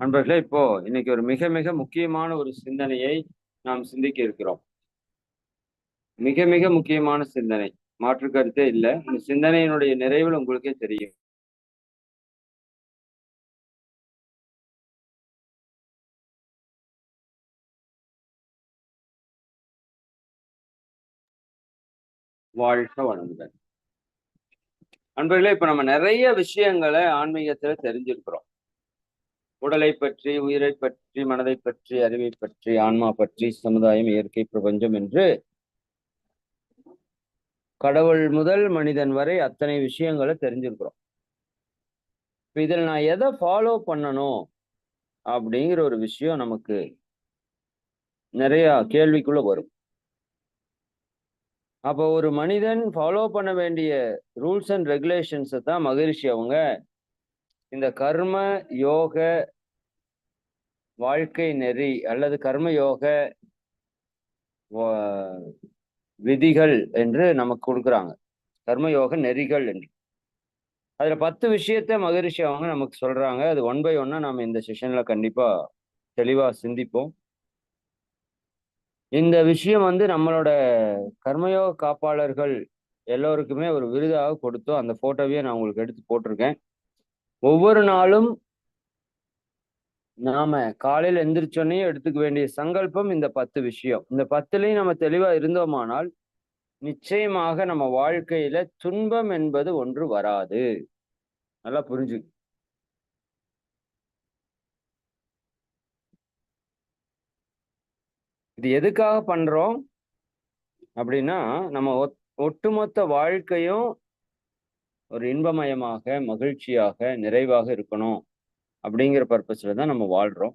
நண்பர்களே இப்போ இன்னைக்கு ஒரு மிக மிக முக்கியமான ஒரு சிந்தனையை நாம் சிந்திக்க இருக்கிறோம். மிக மிக முக்கியமான சிந்தனை. மாற்று கருத்தே இல்லை. இந்த சிந்தனையினுடைய நிறைவில் உங்களுக்கே தெரியும். வாழ்க வளமுடன். அன்பர்களே இப்ப நம்ம நிறைய விஷயங்களை ஆன்மீகத்துல தெரிஞ்சிருக்கிறோம். உடலை பற்றி உயிரை பற்றி மனதை பற்றி அறிவை பற்றி ஆன்மா பற்றி சமுதாயம் இயற்கை பிரபஞ்சம் என்று கடவுள் முதல் மனிதன் வரை அத்தனை விஷயங்களை தெரிஞ்சிருக்கிறோம். இதில் நான் எதை ஃபாலோ பண்ணணும் அப்படிங்கிற ஒரு விஷயம் நமக்கு நிறைய கேள்விக்குள்ள வரும். அப்போ ஒரு மனிதன் ஃபாலோ பண்ண வேண்டிய ரூல்ஸ் அண்ட் ரெகுலேஷன்ஸை தான் மகரிஷி அவங்க இந்த கர்ம யோக வாழ்க்கை நெறி அல்லது கர்ம யோக விதிகள் என்று நமக்கு கொடுக்குறாங்க. கர்மயோக நெறிகள் என்று. அதுல பத்து விஷயத்த மகரிஷி அவங்க நமக்கு சொல்றாங்க. அது ஒன் பை ஒன்னா நம்ம இந்த செஷன்ல கண்டிப்பா தெளிவா சிந்திப்போம். இந்த விஷயம் வந்து நம்மளோட கர்மயோக காப்பாளர்கள் எல்லோருக்குமே ஒரு விருதாக கொடுத்தோம். அந்த போட்டோவையே நான் உங்களுக்கு எடுத்து போட்டிருக்கேன். ஒவ்வொரு நாளும் நாம காலையில் எந்திரிச்சோன்னே எடுத்துக்க வேண்டிய சங்கல்பம் இந்த பத்து விஷயம். இந்த பத்துலையும் நம்ம தெளிவா இருந்தோமானால் நிச்சயமாக நம்ம வாழ்க்கையில துன்பம் என்பது ஒன்று வராது. நல்லா புரிஞ்சு. இது எதுக்காக பண்றோம்? அப்படின்னா நம்ம ஒட்டுமொத்த வாழ்க்கையும் ஒரு இன்பமயமாக மகிழ்ச்சியாக நிறைவாக இருக்கணும் அப்படிங்கிற பர்பஸ்ல தான் நம்ம வாழ்றோம்.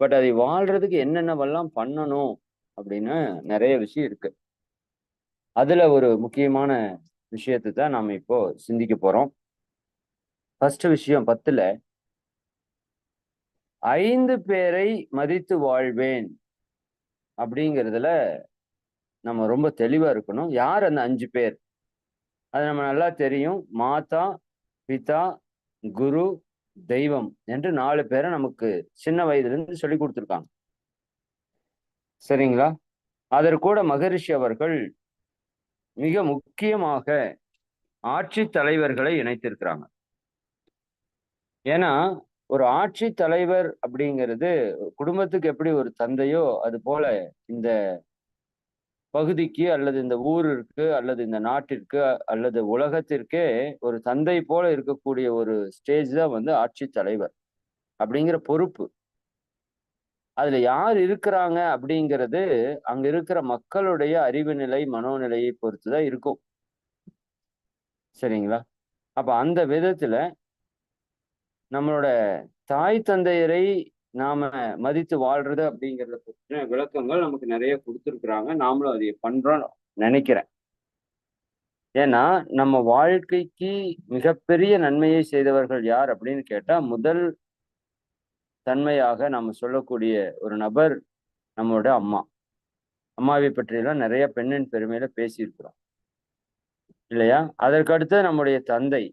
பட் அதை வாழ்றதுக்கு என்னென்னவெல்லாம் பண்ணணும் அப்படின்னு நிறைய விஷயம் இருக்கு. அதுல ஒரு முக்கியமான விஷயத்தை தான் நாம இப்போ சிந்திக்க போறோம். ஃபர்ஸ்ட் விஷயம் பத்துல ஐந்து பேரை மதித்து வாழ்வேன் அப்படிங்கிறதுல நம்ம ரொம்ப தெளிவா இருக்கணும். யார் அந்த அஞ்சு பேர்? அது நம்ம நல்லா தெரியும். மாதா பிதா குரு தெய்வம் என்று நாலு பேரை நமக்கு சின்ன வயதுல இருந்து சொல்லி கொடுத்துருக்காங்க. சரிங்களா? அதற்கூட மகரிஷி அவர்கள் மிக முக்கியமாக ஆட்சி தலைவர்களை இணைத்திருக்கிறாங்க. ஏன்னா ஒரு ஆட்சி தலைவர் அப்படிங்கிறது குடும்பத்துக்கு எப்படி ஒரு தந்தையோ அது போல இந்த பகுதிக்கு அல்லது இந்த ஊருக்கு அல்லது இந்த நாட்டிற்கு அல்லது உலகத்திற்கே ஒரு தந்தை போல இருக்கக்கூடிய ஒரு ஸ்டேஜ் தான் வந்து ஆட்சி தலைவர் அப்படிங்கிற பொறுப்பு. அதுல யார் இருக்கிறாங்க அப்படிங்கிறது அங்க இருக்கிற மக்களுடைய அறிவு நிலை மனோநிலையை பொறுத்துதான் இருக்கும். சரிங்களா? அப்ப அந்த விதத்துல நம்மளோட தாய் தந்தையரை நாம மதித்து வாழ்றது அப்படிங்கிறத பற்றின விளக்கங்கள் நமக்கு நிறைய கொடுத்துருக்குறாங்க. நாமளும் அதை பண்றோம் நினைக்கிறேன். ஏன்னா நம்ம வாழ்க்கைக்கு மிகப்பெரிய நன்மையை செய்தவர்கள் யார் அப்படின்னு கேட்டா முதல் தன்மையாக நம்ம சொல்லக்கூடிய ஒரு நபர் நம்மளோட அம்மா. அம்மாவை பற்றியெல்லாம் நிறைய பெண்ணின் பெருமையில பேசியிருக்கிறோம். இல்லையா? அதற்கடுத்து நம்முடைய தந்தை.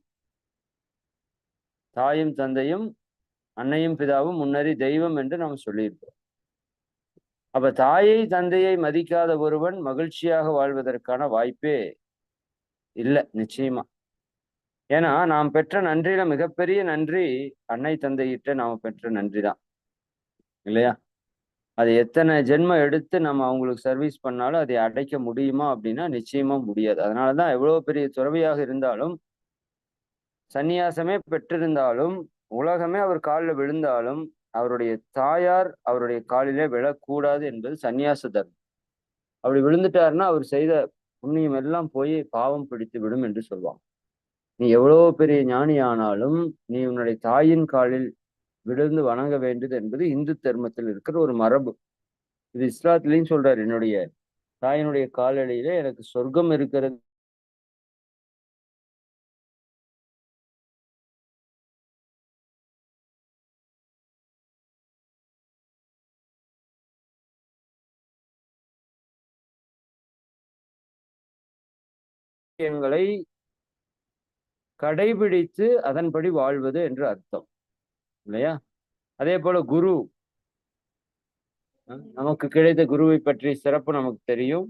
தாயும் தந்தையும் அன்னையும் பிதாவும் முன்னறி தெய்வம் என்று நாம் சொல்லியிருக்கிறோம். அப்ப தாயை தந்தையை மதிக்காத ஒருவன் மகிழ்ச்சியாக வாழ்வதற்கான வாய்ப்பே இல்லை நிச்சயமா. ஏன்னா நாம் பெற்ற நன்றியில மிகப்பெரிய நன்றி அன்னை தந்தையிட்ட நாம பெற்ற நன்றி தான் இல்லையா? அது எத்தனை ஜென்மம் எடுத்து நம்ம அவங்களுக்கு சர்வீஸ் பண்ணாலும் அதை அடைக்க முடியுமா அப்படின்னா நிச்சயமா முடியாது. அதனாலதான் எவ்வளவு பெரிய துறவியாக இருந்தாலும் சந்நியாசமே பெற்றிருந்தாலும் உலகமே அவர் காலில் விழுந்தாலும் அவருடைய தாயார் அவருடைய காலிலே விழக்கூடாது என்பது சன்னியாச தர்மம். அப்படி விழுந்துட்டாருன்னா அவர் செய்த புண்ணியம் எல்லாம் போய் பாவம் பிடித்து விடும் என்று சொல்லுவாங்க நீ எவ்வளவு பெரிய ஞானி ஆனாலும் நீ உன்னுடைய தாயின் காலில் விழுந்து வணங்க வேண்டியது என்பது இந்து தர்மத்தில் இருக்கிற ஒரு மரபு. இது இஸ்லாத்துலேயும் சொல்றாரு என்னுடைய தாயினுடைய காலடியில எனக்கு சொர்க்கம் இருக்கிறது விஷயங்களை கடைபிடித்து அதன்படி வாழ்வது என்று அர்த்தம். இல்லையா? அதே போல குரு. நமக்கு கிடைத்த குருவை பற்றி சிறப்பு நமக்கு தெரியும்.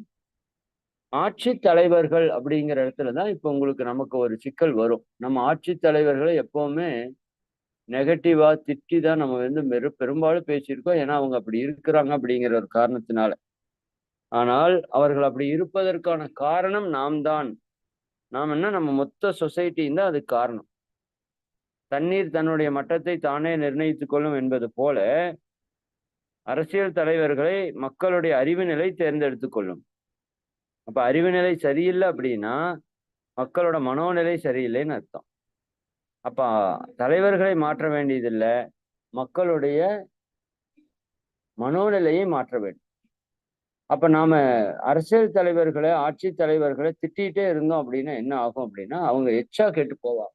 ஆட்சி தலைவர்கள் அப்படிங்கிற இடத்துல தான் இப்போ உங்களுக்கு நமக்கு ஒரு சிக்கல் வரும். நம்ம ஆட்சி தலைவர்களை எப்பவுமே நெகட்டிவா திட்டி தான் நம்ம வந்து மெரு பெரும்பாலும் பேசியிருக்கோம். ஏன்னா அவங்க அப்படி இருக்கிறாங்க அப்படிங்கிற ஒரு காரணத்தினால. ஆனால் அவர்கள் அப்படி இருப்பதற்கான காரணம் நாம் தான். நாம் என்ன நம்ம மொத்த சொசைட்டியும் தான் அதுக்கு காரணம். தண்ணீர் தன்னுடைய மட்டத்தை தானே நிர்ணயித்துக் கொள்ளும் என்பது போல அரசியல் தலைவர்களை மக்களுடைய அறிவு நிலை தேர்ந்தெடுத்து கொள்ளும். அப்ப அறிவு நிலை சரியில்லை அப்படின்னா மக்களோட மனோநிலை சரியில்லைன்னு அர்த்தம். அப்ப தலைவர்களை மாற்ற வேண்டியதில்லை மக்களுடைய மனோநிலையை மாற்ற வேண்டும். அப்ப நாம அரசியல் தலைவர்களை ஆட்சி தலைவர்களை திட்டிகிட்டே இருந்தோம் அப்படின்னா என்ன ஆகும் அப்படின்னா அவங்க எச்சா கெட்டு போவாங்க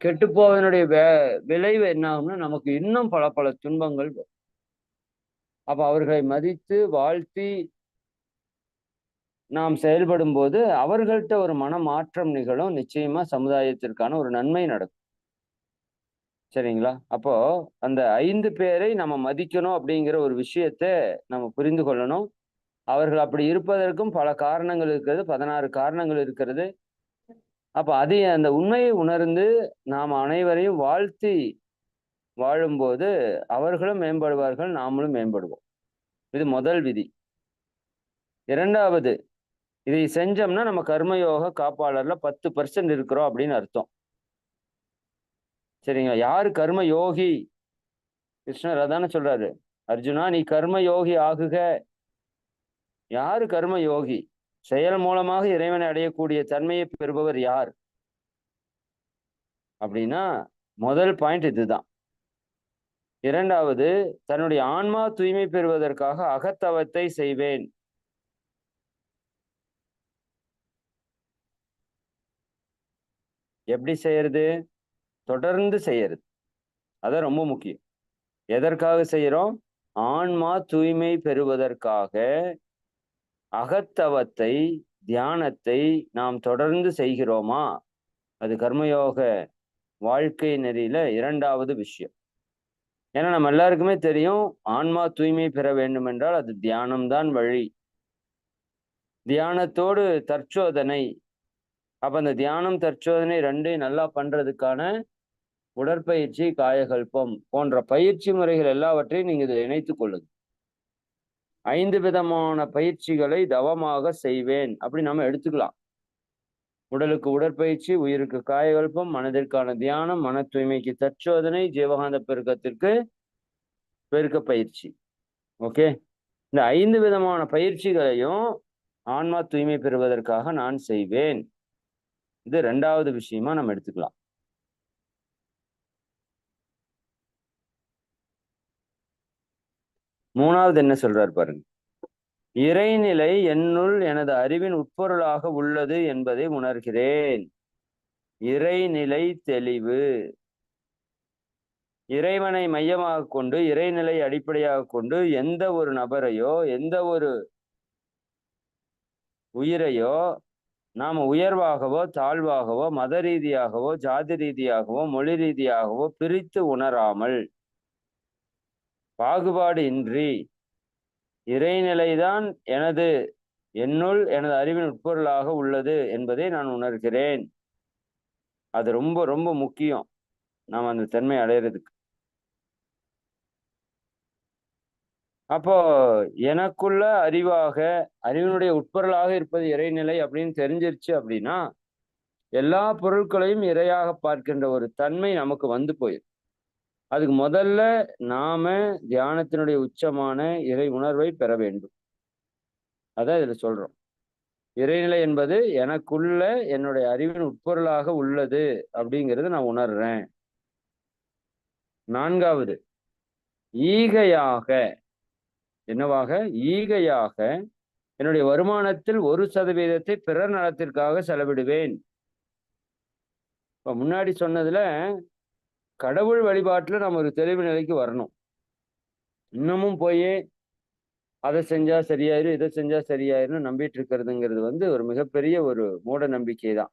கெட்டு போவதனுடைய வே விளைவு என்ன ஆகும்னா நமக்கு இன்னும் பல பல துன்பங்கள் வரும். அப்ப அவர்களை மதித்து வாழ்த்தி நாம் செயல்படும் போது அவர்கள்ட்ட ஒரு மன மாற்றம் நிகழும். நிச்சயமா சமுதாயத்திற்கான ஒரு நன்மை நடக்கும். சரிங்களா? அப்போ அந்த ஐந்து பேரை நம்ம மதிக்கணும் அப்படிங்கிற ஒரு விஷயத்த நம்ம புரிந்து கொள்ளணும். அவர்கள் அப்படி இருப்பதற்கும் பல காரணங்கள் இருக்கிறது. பதினாறு காரணங்கள் இருக்கிறது. அப்போ அதை அந்த உண்மையை உணர்ந்து நாம் அனைவரையும் வாழ்த்தி வாழும்போது அவர்களும் மேம்படுவார்கள் நாமளும் மேம்படுவோம். இது முதல் விதி. இரண்டாவது இதை செஞ்சோம்னா நம்ம கர்மயோக காப்பாளர்ல பத்து பர்சன்ட் இருக்கிறோம் அப்படின்னு அர்த்தம். சரிங்களா? யாரு கர்ம யோகி கிருஷ்ணர் அதானே சொல்றாரு. அர்ஜுனா நீ கர்ம யோகி ஆகுக. யாரு கர்ம யோகி செயல் மூலமாக இறைவனை அடையக்கூடிய தன்மையை பெறுபவர் யார்? அப்படின்னா முதல் பாயிண்ட் இதுதான். இரண்டாவது தன்னுடைய ஆன்மா தூய்மை பெறுவதற்காக அகத்தவத்தை செய்வேன். எப்படி செய்யறது? தொடர்ந்து செய்யறது. அதான் ரொம்ப முக்கியம். எதற்காக செய்யறோம்? ஆன்மா தூய்மை பெறுவதற்காக அகத்தவத்தை தியானத்தை நாம் தொடர்ந்து செய்கிறோமா? அது கர்மயோக வாழ்க்கை நெறியில இரண்டாவது விஷயம். ஏன்னா நம்ம எல்லாருக்குமே தெரியும் ஆன்மா தூய்மை பெற வேண்டும் என்றால் அது தியானம்தான் வழி. தியானத்தோடு தற்சோதனை. அப்ப அந்த தியானம் தற்சோதனை ரெண்டையும் நல்லா பண்றதுக்கான உடற்பயிற்சி காயகல்பம் போன்ற பயிற்சி முறைகள் எல்லாவற்றையும் நீங்க இதில் இணைத்துக் கொள்ளுங்க. ஐந்து விதமான பயிற்சிகளை தவமாக செய்வேன் அப்படி நம்ம எடுத்துக்கலாம். உடலுக்கு உடற்பயிற்சி உயிருக்கு காயகல்பம் மனதிற்கான தியானம் மன தூய்மைக்கு தற்சோதனை ஜீவகாந்த பெருக்கத்திற்கு பெருக்க பயிற்சி. ஓகே? இந்த ஐந்து விதமான பயிற்சிகளையும் ஆன்மா தூய்மை பெறுவதற்காக நான் செய்வேன். இது ரெண்டாவது விஷயமா நம்ம எடுத்துக்கலாம். மூணாவது என்ன சொல்றாரு பாருங்க. இறைநிலை என்னுள் எனது அறிவின் உட்பொருளாக உள்ளது என்பதை உணர்கிறேன். இறைநிலை தெளிவு. இறைவனை மையமாக கொண்டு இறைநிலை அடிப்படையாக கொண்டு எந்த ஒரு நபரையோ எந்த ஒரு உயிரையோ நாம் உயர்வாகவோ தாழ்வாகவோ மத ரீதியாகவோ ஜாதி ரீதியாகவோ மொழி ரீதியாகவோ பிரித்து உணராமல் பாகுபாடு இன்றி இறைநிலைதான் எனது என்னுள் எனது அறிவின் உட்பொருளாக உள்ளது என்பதை நான் உணர்கிறேன். அது ரொம்ப ரொம்ப முக்கியம். நாம் அந்த தன்மை அடையிறதுக்கு. அப்போ எனக்குள்ள அறிவாக அறிவினுடைய உட்பொருளாக இருப்பது இறைநிலை அப்படின்னு தெரிஞ்சிருச்சு அப்படின்னா எல்லா பொருட்களையும் இறையாக பார்க்கின்ற ஒரு தன்மை நமக்கு வந்து போயிடும் அதுக்கு முதல்ல நாம தியானத்தினுடைய உச்சமான இறை உணர்வை பெற வேண்டும். அதான் இதுல சொல்றோம். இறைநிலை என்பது எனக்குள்ள என்னுடைய அறிவின் உட்பொருளாக உள்ளது அப்படிங்கிறத நான் உணர்றேன். நான்காவது ஈகையாக என்னவாக? ஈகையாக என்னுடைய வருமானத்தில் ஒரு சதவீதத்தை பிறர் நலத்திற்காக செலவிடுவேன். இப்ப முன்னாடி சொன்னதுல கடவுள் வழிபாட்டுல நம்ம ஒரு தெளிவு நிலைக்கு வரணும். இன்னமும் போய் அதை செஞ்சா சரியாயிரும் இதை செஞ்சா சரியாயிரும்னு நம்பிட்டு இருக்கிறதுங்கிறது வந்து ஒரு மிகப்பெரிய ஒரு மூட நம்பிக்கை தான்.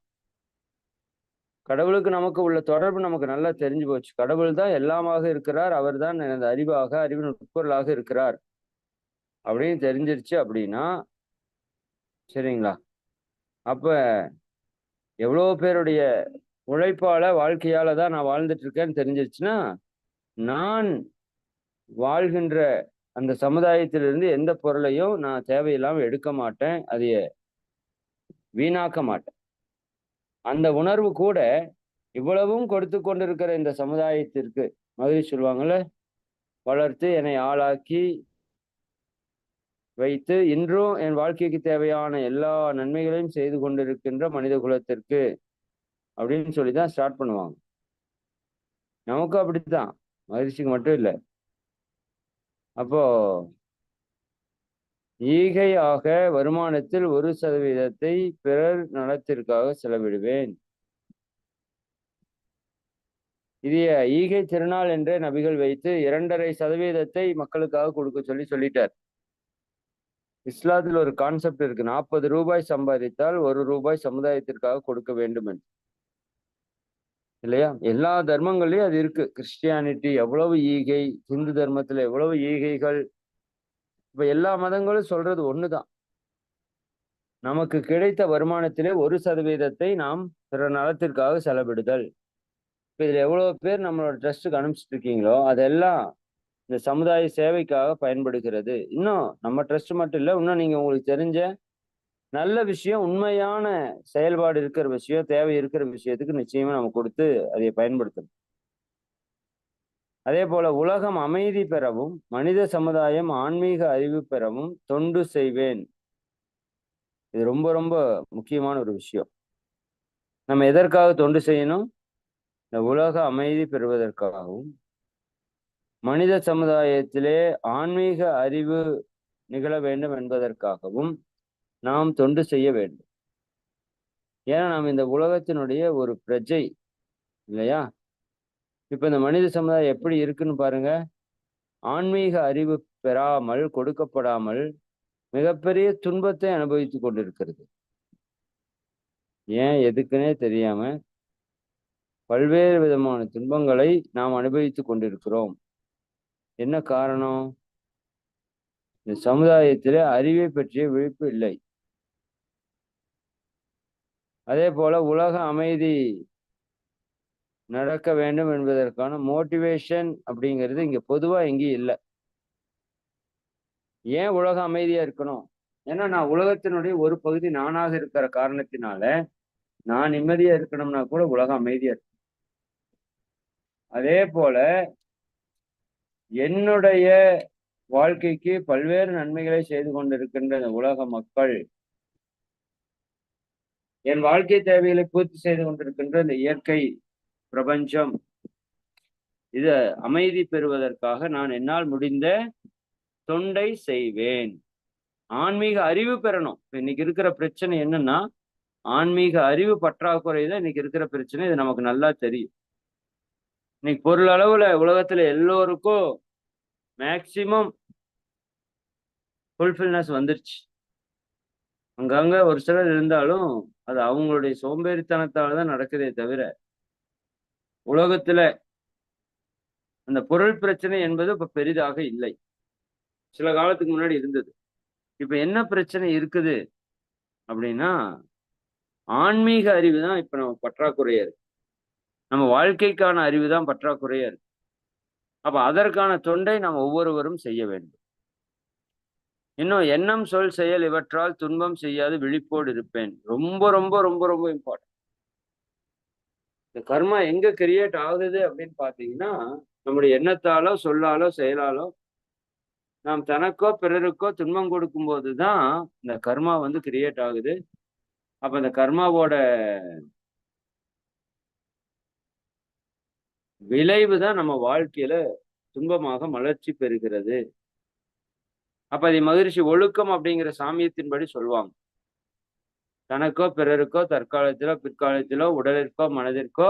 கடவுளுக்கு நமக்கு உள்ள தொடர்பு நமக்கு நல்லா தெரிஞ்சு போச்சு. கடவுள் தான் எல்லாமாக இருக்கிறார் அவர் தான் எனது அறிவாக அறிவின் உட்பொருளாக இருக்கிறார். அப்படின்னு தெரிஞ்சிருச்சு அப்படின்னா சரிங்களா? அப்ப எவ்வளோ பேருடைய உழைப்பால வாழ்க்கையால தான் நான் வாழ்ந்துட்டு இருக்கேன்னு தெரிஞ்சிருச்சுன்னா நான் வாழ்கின்ற அந்த சமுதாயத்திலிருந்து எந்த பொருளையும் நான் தேவையில்லாமல் எடுக்க மாட்டேன் அதைய வீணாக்க மாட்டேன். அந்த உணர்வு கூட இவ்வளவும் கொடுத்து கொண்டிருக்கிற இந்த சமுதாயத்திற்கு மகிழ்ச்சி சொல்லுவாங்கல்ல வளர்த்து என்னை ஆளாக்கி வைத்து இன்றும் என் வாழ்க்கைக்கு தேவையான எல்லா நன்மைகளையும் செய்து கொண்டிருக்கின்ற மனித குலத்திற்கு அப்படின்னு சொல்லி தான் ஸ்டார்ட் பண்ணுவாங்க. நமக்கும் அப்படித்தான். மகிழ்ச்சிக்கு மட்டும் இல்லை. அப்போ ஈகையாக வருமானத்தில் ஒரு சதவீதத்தை பிறர் நலத்திற்காக செலவிடுவேன். இது ஈகை திருநாள் என்றே நபிகள் வைத்து இரண்டரை சதவீதத்தை மக்களுக்காக கொடுக்க சொல்லி சொல்லிட்டார். இஸ்லாத்தில் ஒரு கான்செப்ட் இருக்கு. நாற்பது ரூபாய் சம்பாதித்தால் ஒரு ரூபாய் சமுதாயத்திற்காக கொடுக்க வேண்டும் என்று இல்லையா? எல்லா தர்மங்கள்லயும் அது இருக்கு. கிறிஸ்டியானிட்டி எவ்வளவு ஈகை இந்து தர்மத்துல எவ்வளவு ஈகைகள் இப்ப எல்லா மதங்களும் சொல்றது ஒண்ணுதான். நமக்கு கிடைத்த வருமானத்திலே ஒரு சதவீதத்தை நாம் பிற நலத்திற்காக செலவிடுதல். இப்ப இதுல எவ்வளவு பேர் நம்மளோட ட்ரஸ்ட்டுக்கு அனுப்பிச்சிட்டு இருக்கீங்களோ அதெல்லாம் இந்த சமுதாய சேவைக்காக பயன்படுகிறது. இன்னும் நம்ம ட்ரஸ்ட் மட்டும் இல்லை இன்னும் நீங்க உங்களுக்கு தெரிஞ்ச நல்ல விஷயம் உண்மையான செயல்பாடு இருக்கிற விஷயம் தேவை இருக்கிற விஷயத்துக்கு நிச்சயமா நம்ம கொடுத்து அதை பயன்படுத்தணும். அதே போல உலகம் அமைதி பெறவும் மனித சமுதாயம் ஆன்மீக அறிவு பெறவும் தொண்டு செய்வேன். இது ரொம்ப ரொம்ப முக்கியமான ஒரு விஷயம். நம்ம எதற்காக தொண்டு செய்யணும்? இந்த உலக அமைதி பெறுவதற்காகவும் மனித சமுதாயத்திலே ஆன்மீக அறிவு நிகழ வேண்டும் என்பதற்காகவும் நாம் தொண்டு செய்ய வேண்டும். ஏன்னா நாம் இந்த உலகத்தினுடைய ஒரு பிரஜை இல்லையா? இப்ப இந்த மனித சமுதாயம் எப்படி இருக்குன்னு பாருங்க. ஆன்மீக அறிவு பெறாமல் கொடுக்கப்படாமல் மிகப்பெரிய துன்பத்தை அனுபவித்து கொண்டிருக்கிறது. ஏன்? எதுக்குன்னே தெரியாம பல்வேறு விதமான துன்பங்களை நாம் அனுபவித்து கொண்டிருக்கிறோம். என்ன காரணம்? இந்த சமுதாயத்திலே அறிவை பற்றிய விழிப்பு இல்லை. அதே போல உலக அமைதி நடக்க வேண்டும் என்பதற்கான மோட்டிவேஷன் அப்படிங்கிறது இங்க பொதுவா எங்கேயும் இல்லை. ஏன் உலக அமைதியா இருக்கணும்? ஏன்னா நான் உலகத்தினுடைய ஒரு பகுதி நானாக இருக்கிற காரணத்தினால நான் நிம்மதியா இருக்கணும்னா கூட உலகம் அமைதியா இருக்கும். அதே போல என்னுடைய வாழ்க்கைக்கு பல்வேறு நன்மைகளை செய்து கொண்டிருக்கின்ற இந்த உலக மக்கள் என் வாழ்க்கை தேவைகளை பூர்த்தி செய்து கொண்டிருக்கின்ற இந்த இயற்கை பிரபஞ்சம் இது அமைதி பெறுவதற்காக நான் என்னால் முடிந்த தொண்டை செய்வேன். ஆன்மீக அறிவு பெறணும். இன்னைக்கு இருக்கிற பிரச்சனை என்னன்னா ஆன்மீக அறிவு பற்றாக்குறை தான் இன்னைக்கு இருக்கிற பிரச்சனை. இது நமக்கு நல்லா தெரியும். இன்னைக்கு பொருள் அளவுல உலகத்துல எல்லோருக்கும் மேக்சிமம் ஃபுல்ஃபில்னஸ் வந்துருச்சு. அங்கங்க ஒரு சிலர் இருந்தாலும் அது அவங்களுடைய சோம்பேறித்தனத்தால தான் நடக்குதே தவிர உலகத்துல அந்த பொருள் பிரச்சனை என்பது இப்ப பெரிதாக இல்லை. சில காலத்துக்கு முன்னாடி இருந்தது. இப்ப என்ன பிரச்சனை இருக்குது அப்படின்னா ஆன்மீக அறிவு தான் இப்ப நம்ம பற்றாக்குறையா இருக்கு. நம்ம வாழ்க்கைக்கான அறிவு தான் பற்றாக்குறையா இருக்கு. அப்ப அதற்கான தொண்டை நாம் ஒவ்வொருவரும் செய்ய வேண்டும். இன்னும் எண்ணம் சொல் செயல் இவற்றால் துன்பம் செய்யாது விழிப்போடு இருப்பேன். ரொம்ப ரொம்ப ரொம்ப ரொம்ப இம்பார்ட்டன்ட் இந்த கர்மா எங்க கிரியேட் ஆகுது அப்படின்னு பாத்தீங்கன்னா நம்முடைய எண்ணத்தாலோ சொல்லாலோ செயலாலோ நாம் தனக்கோ பிறருக்கோ துன்பம் கொடுக்கும் போதுதான் இந்த கர்மா வந்து கிரியேட் ஆகுது. அப்ப இந்த கர்மாவோட விளைவு தான் நம்ம வாழ்க்கையில துன்பமாக மலர்ச்சி பெறுகிறது. அப்ப அதை மகிழ்ச்சி ஒழுக்கம் அப்படிங்கிற சாமியத்தின்படி சொல்லுவாங்க தனக்கோ பிறருக்கோ தற்காலத்திலோ பிற்காலத்திலோ உடலிற்கோ மனதிற்கோ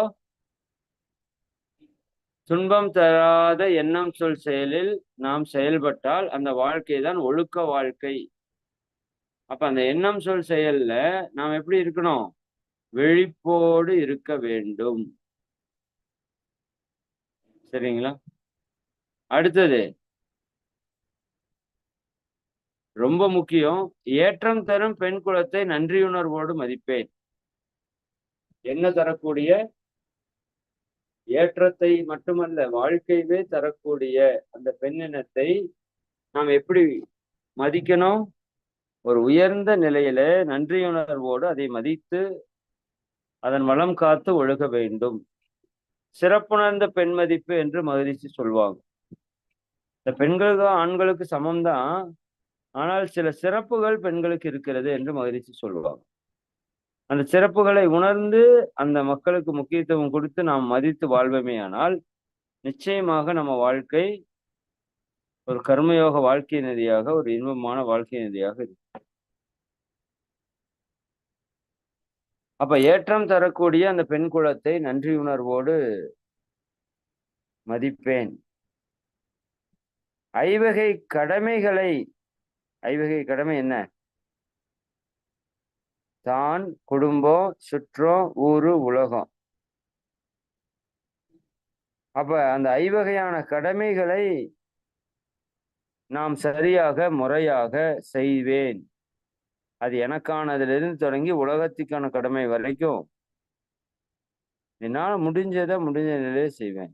துன்பம் தராத எண்ணம் சொல் செயலில் நாம் செயல்பட்டால் அந்த வாழ்க்கை தான் ஒழுக்க வாழ்க்கை. அப்ப அந்த எண்ணம் சொல் செயல்ல நாம் எப்படி இருக்கணும்? விழிப்போடு இருக்க வேண்டும். சரிங்களா? அடுத்தது ரொம்ப முக்கியம். ஏற்றம் தரும் பெண் குலத்தை நன்றியுணர்வோடு மதிப்பேன். என்ன தரக்கூடிய? ஏற்றத்தை மட்டுமல்ல வாழ்க்கையவே தரக்கூடிய அந்த பெண்ணினத்தை நாம் எப்படி மதிக்கணும்? ஒரு உயர்ந்த நிலையில நன்றியுணர்வோடு அதை மதித்து அதன் வளம் காத்து ஒழுக வேண்டும். சிறப்புணர்ந்த பெண் மதிப்பு என்று மகிழ்ச்சி சொல்வாங்க. இந்த பெண்களுக்கு ஆண்களுக்கு சமம்தான். ஆனால் சில சிறப்புகள் பெண்களுக்கு இருக்கிறது என்று மகிழ்ச்சி சொல்லுவாங்க. அந்த சிறப்புகளை உணர்ந்து அந்த மக்களுக்கு முக்கியத்துவம் கொடுத்து நாம் மதித்து வாழ்வமே ஆனால் நிச்சயமாக நம்ம வாழ்க்கை ஒரு கர்மயோக வாழ்க்கை நதியாக ஒரு இன்பமான வாழ்க்கை நதியாக இருக்கும் அப்ப ஏற்றம் தரக்கூடிய அந்த பெண் குலத்தை நன்றி உணர்வோடு மதிப்பேன். ஐவகை கடமைகளை ஐவகை கடமை என்ன? தான் குடும்பம் சுற்றம் ஊரு உலகம் அப்ப அந்த ஐவகையான கடமைகளை நாம் சரியாக முறையாக செய்வேன். அது எனக்கானதிலிருந்து தொடங்கி உலகத்துக்கான கடமை வரைக்கும் என்னால் முடிஞ்சதை முடிஞ்ச நிலையை செய்வேன்.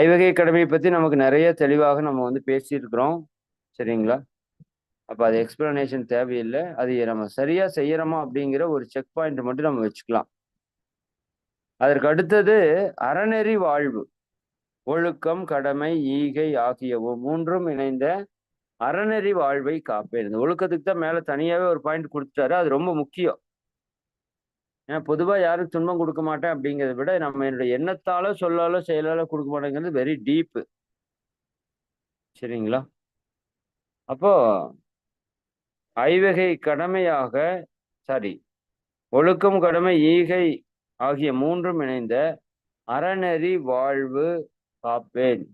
ஐவகை கடமையை பத்தி நமக்கு நிறைய தெளிவாக நம்ம வந்து பேசியிருக்கிறோம். சரிங்களா? அப்ப அது எக்ஸ்பிளனேஷன் தேவையில்லை. அது நம்ம சரியா செய்யறோமா அப்படிங்கிற ஒரு செக் பாயிண்ட் மட்டும் நம்ம வச்சுக்கலாம். அதற்கு அடுத்தது அறநெறி வாழ்வு ஒழுக்கம் கடமை ஈகை ஆகியவும் மூன்றும் இணைந்த அறநெறி வாழ்வை காப்பேன். இந்த ஒழுக்கத்துக்கு தான் மேல தனியாவே ஒரு பாயிண்ட் கொடுத்துட்டாரு. அது ரொம்ப முக்கியம். ஏன்னா பொதுவாக யாரும் துன்பம் கொடுக்க மாட்டேன் அப்படிங்கிறத விட நம்ம என்னுடைய எண்ணத்தாலோ சொல்லாலோ செயலாலோ கொடுக்க மாட்டேங்கிறது வெரி டீப்பு சரிங்களா? அப்போ ஐவகை கடமையாக சாரி ஒழுக்கம் கடமை ஈகை ஆகிய மூன்றும் இணைந்த அறநெறி வாழ்வு காப்பேன்.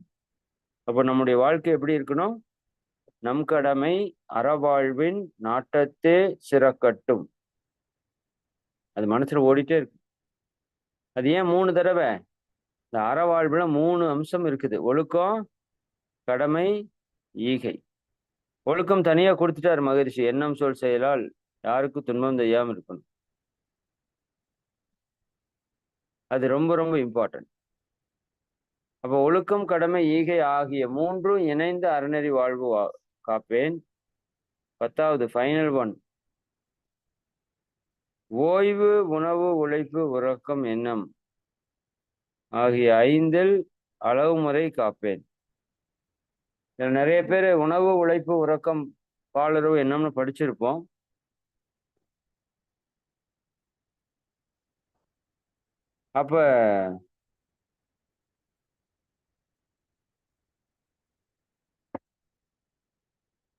அப்போ நம்முடைய வாழ்க்கை எப்படி இருக்கணும்? நம் கடமை அறவாழ்வின் நாட்டத்தே சிறக்கட்டும். அது மனசுல ஓடிட்டே இருக்கு. அது ஏன் மூணு தடவை? இந்த அறவாழ்வுல மூணு அம்சம் இருக்குது. ஒழுக்கம் கடமை ஈகை. ஒழுக்கம் தனியா கொடுத்துட்டார் மகரிஷி. எண்ணம் சொல் செயலால் யாருக்கும் துன்பம் செய்யாம இருக்கணும்? அது ரொம்ப ரொம்ப இம்பார்ட்டன்ட் அப்போ ஒழுக்கம் கடமை ஈகை ஆகிய மூன்றும் இணைந்த அறநெறி வாழ்வு காப்பேன். பத்தாவது ஃபைனல் ஒன் ஓய்வு உணவு உழைப்பு உறக்கம் எண்ணம் ஆகிய ஐந்தில் அளவு முறை காப்பேன். இதில் நிறைய பேர் உணவு உழைப்பு உறக்கம் பாலுறவு என்னம்னு படிச்சிருப்போம். அப்ப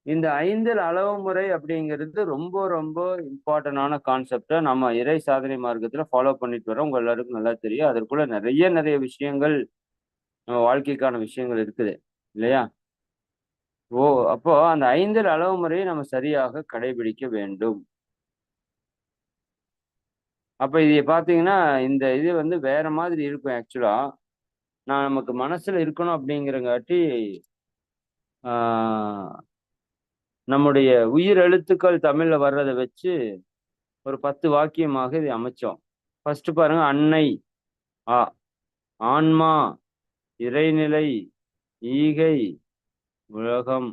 இந்த ஐந்தில் அளவு முறை அப்படிங்கிறது ரொம்ப ரொம்ப இம்பார்ட்டண்டான கான்செப்டை நம்ம இறை சாதனை மார்க்கத்துல ஃபாலோ பண்ணிட்டு வரோம் உங்க எல்லாருக்கும் நல்லா தெரியும். அதற்குள்ள நிறைய நிறைய விஷயங்கள் நம்ம வாழ்க்கைக்கான விஷயங்கள் இருக்குது. இல்லையா? ஓ அப்போ அந்த ஐந்தில் அளவு முறையை நம்ம சரியாக கடைபிடிக்க வேண்டும். அப்ப இது பாத்தீங்கன்னா இந்த இது வந்து வேற மாதிரி இருக்கும் ஆக்சுவலா நான் நமக்கு மனசுல இருக்கணும் அப்படிங்கிறங்காட்டி ஆஹ் நம்முடைய உயிர் எழுத்துக்கள் தமிழ்ல வர்றதை வச்சு ஒரு பத்து வாக்கியமாக இதை அமைச்சோம். ஃபர்ஸ்ட் பாருங்க அன்னை ஆ ஆன்மா இறைநிலை ஈகை உலகம்.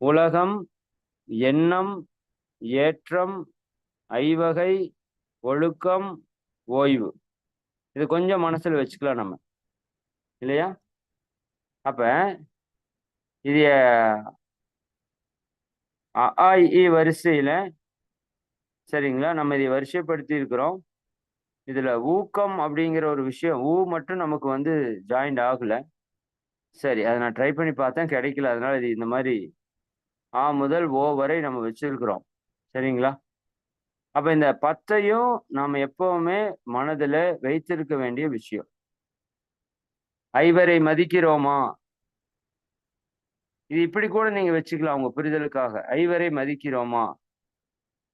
உலகம் எண்ணம் ஏற்றம் ஐவகை ஒழுக்கம் ஓய்வு. இது கொஞ்சம் மனசுல வச்சுக்கலாம் நம்ம. இல்லையா? அப்ப இது அஇ வரிசையில் சரிங்களா? நம்ம இதை வரிசைப்படுத்தி இருக்கிறோம். ஊக்கம் அப்படிங்கிற ஒரு விஷயம் ஊ மட்டும் நமக்கு வந்து ஜாயிண்ட் ஆகல. சரி அதை நான் ட்ரை பண்ணி பார்த்தேன் கிடைக்கல. அதனால இது இந்த மாதிரி ஆ முதல் ஓ வரை நம்ம வச்சிருக்கிறோம். சரிங்களா? அப்போ இந்த பத்தையும் நாம எப்பவுமே மனதில் வைத்திருக்க வேண்டிய விஷயம். ஐவரை மதிக்கிறோமா? இது இப்படி கூட நீங்க வச்சுக்கலாம் உங்க புரிதலுக்காக. ஐவரை மதிக்கிறோமா?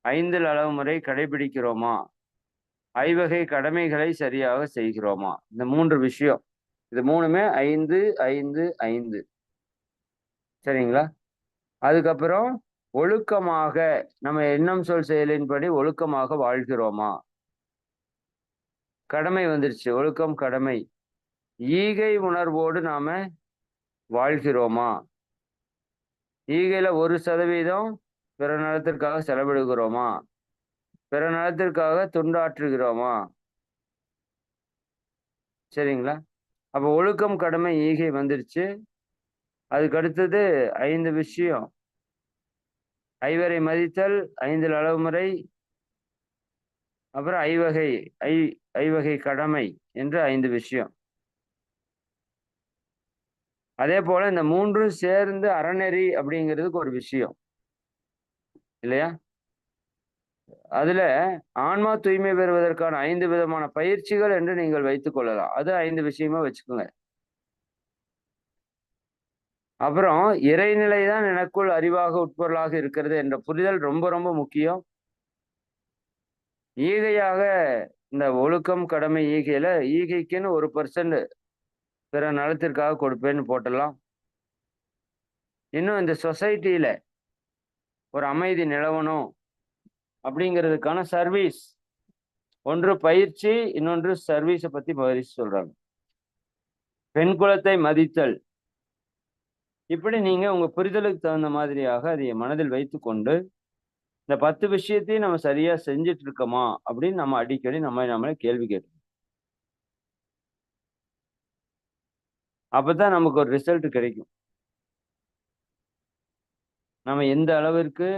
ஐந்தில் அளவு முறை கடைபிடிக்கிறோமா? ஐவகை கடமைகளை சரியாக செய்கிறோமா? இந்த மூன்று விஷயம். இது மூணுமே ஐந்து ஐந்து ஐந்து. சரிங்களா? அதுக்கப்புறம் ஒழுக்கமாக நம்ம எண்ணம் சொல் செயலின்படி ஒழுக்கமாக வாழ்கிறோமா? கடமை வந்துருச்சு. ஒழுக்கம் கடமை. ஈகை உணர்வோடு நாம வாழ்கிறோமா? ஈகையில ஒரு சதவீதம் பிற நலத்திற்காக செலவிடுகிறோமா? பிற நலத்திற்காக துண்டாற்றுகிறோமா? சரிங்களா? அப்ப ஒழுக்கம் கடமை ஈகை வந்துருச்சு. அதுக்கு அடுத்தது ஐந்து விஷயம். ஐவரை மதித்தல் ஐந்தில் அளவு முறை. அப்புறம் ஐவகை ஐ ஐவகை கடமை என்று ஐந்து விஷயம். அதே போல இந்த மூன்றும் சேர்ந்து அறநெறி அப்படிங்கிறதுக்கு ஒரு விஷயம். இல்லையா? அதுல ஆன்மா தூய்மை பெறுவதற்கான ஐந்து விதமான பயிற்சிகள் என்று நீங்கள் வைத்துக் கொள்ளலாம். அது ஐந்து விஷயமா வச்சுக்கோங்க. அப்புறம் இறைநிலை தான் எனக்குள் அறிவாக உட்பொருளாக இருக்கிறது என்ற புரிதல் ரொம்ப ரொம்ப முக்கியம். ஈகையாக இந்த ஒழுக்கம் கடமை ஈகையில ஈகைக்குன்னு ஒரு பர்சன்ட் பிற நலத்திற்காக கொடுப்பேன்னு போட்டலாம். இன்னும் இந்த சொசைட்டியில ஒரு அமைதி நிலவணும் அப்படிங்கிறதுக்கான சர்வீஸ். ஒன்று பயிற்சி இன்னொன்று சர்வீஸை பத்தி பயிற்சி சொல்றாங்க. பெண் குலத்தை மதித்தல். இப்படி நீங்க உங்க புரிதலுக்கு தகுந்த மாதிரியாக அதை மனதில் வைத்துக்கொண்டு இந்த பத்து விஷயத்தையும் நம்ம சரியா செஞ்சுட்டு இருக்கோமா அப்படின்னு நம்ம அடிக்கடி நம்ம நம்மளே கேள்வி கேட்கணும் அப்பதான் நமக்கு ஒரு ரிசல்ட் கிடைக்கும். நம்ம எந்த அளவிற்கு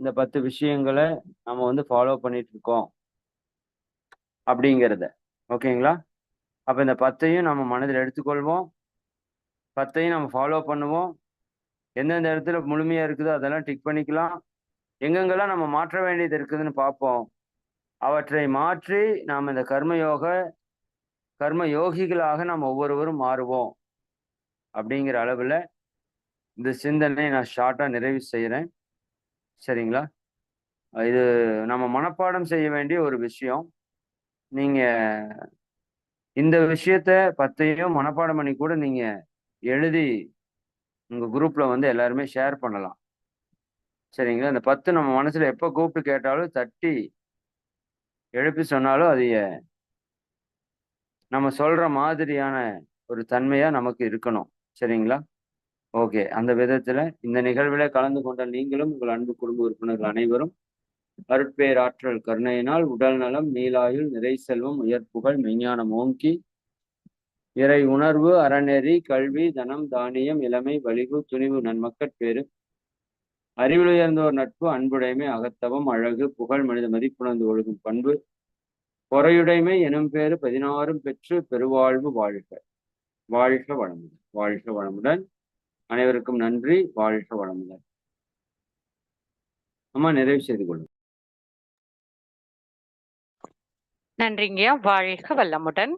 இந்த பத்து விஷயங்களை நம்ம வந்து ஃபாலோ பண்ணிட்டு இருக்கோம் அப்படிங்கிறத. ஓகேங்களா? அப்ப இந்த பத்தையும் நம்ம மனதில் எடுத்துக்கொள்வோம். பத்தையும் நம்ம ஃபாலோ பண்ணுவோம். எந்தெந்த இடத்துல முழுமையா இருக்குதோ அதெல்லாம் டிக் பண்ணிக்கலாம். எங்கெங்கெல்லாம் நம்ம மாற்ற வேண்டியது இருக்குதுன்னு பார்ப்போம். அவற்றை மாற்றி நாம் இந்த கர்மயோக கர்ம யோகிகளாக நாம் ஒவ்வொருவரும் மாறுவோம். அப்படிங்கிற அளவில் இந்த சிந்தனை நான் ஷார்ட்டாக நிறைவு செய்கிறேன் சரிங்களா? இது நம்ம மனப்பாடம் செய்ய வேண்டிய ஒரு விஷயம். நீங்கள் இந்த விஷயத்த பத்தையும் மனப்பாடம் பண்ணி கூட நீங்கள் எழுதி உங்கள் குரூப்பில் வந்து எல்லாருமே ஷேர் பண்ணலாம். சரிங்களா? இந்த பத்து நம்ம மனசில் எப்போ கூப்பிட்டு கேட்டாலும் தட்டி எழுப்பி சொன்னாலும் அதைய நம்ம சொல்கிற மாதிரியான ஒரு தன்மையாக நமக்கு இருக்கணும். சரிங்களா? ஓகே. அந்த விதத்துல இந்த நிகழ்வில் கலந்து கொண்ட நீங்களும் உங்கள் அன்பு குடும்ப உறுப்பினர்கள் அனைவரும் அருட்பேராற்றல் கருணையினால் உடல் நலம் நீலாயுள் நிறை செல்வம் உயர்ப்புகள் மெஞ்ஞானம் ஓங்கி இறை உணர்வு அறநெறி கல்வி தனம் தானியம் இளமை வலிவு துணிவு நன்மக்கட்பேறு அறிவிலுயர்ந்தோர் நட்பு அன்புடைமை அகத்தவம் அழகு புகழ் மனித மதிப்புணர்ந்து ஒழுகும் பண்பு. பொறையுடைமை எனும் பேறு பதினாறும் பெற்று பெருவாழ்வு வாழ்க. வாழ்க வளமுடன். வாழ்க வளமுடன். அனைவருக்கும் நன்றி. வாழ்க வளமுடன். அம்மா நிறைவு செய்து கொள்ளும் நன்றிங்கய்யா. வாழ்க வல்லமுடன்